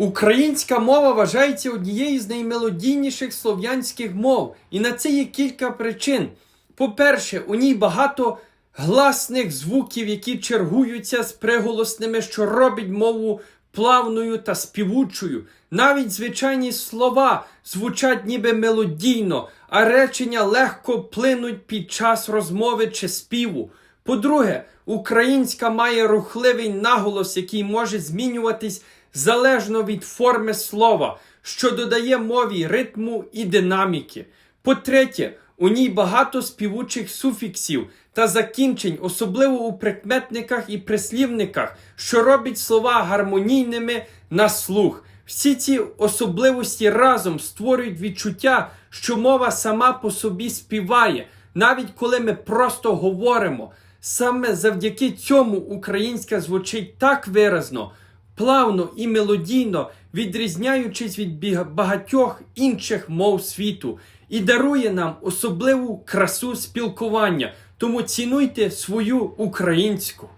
Українська мова вважається однією з наймелодійніших слов'янських мов, і на це є кілька причин. По-перше, у ній багато гласних звуків, які чергуються з приголосними, що робить мову плавною та співучою. Навіть звичайні слова звучать ніби мелодійно, а речення легко плинуть під час розмови чи співу. По-друге, українська має рухливий наголос, який може змінюватись залежно від форми слова, що додає мові ритму і динаміки. По-третє, у ній багато співучих суфіксів та закінчень, особливо у прикметниках і прислівниках, що робить слова гармонійними на слух. Всі ці особливості разом створюють відчуття, що мова сама по собі співає, навіть коли ми просто говоримо. Саме завдяки цьому українська звучить так виразно, плавно і мелодійно, відрізняючись від багатьох інших мов світу, і дарує нам особливу красу спілкування. Тому цінуйте свою українську.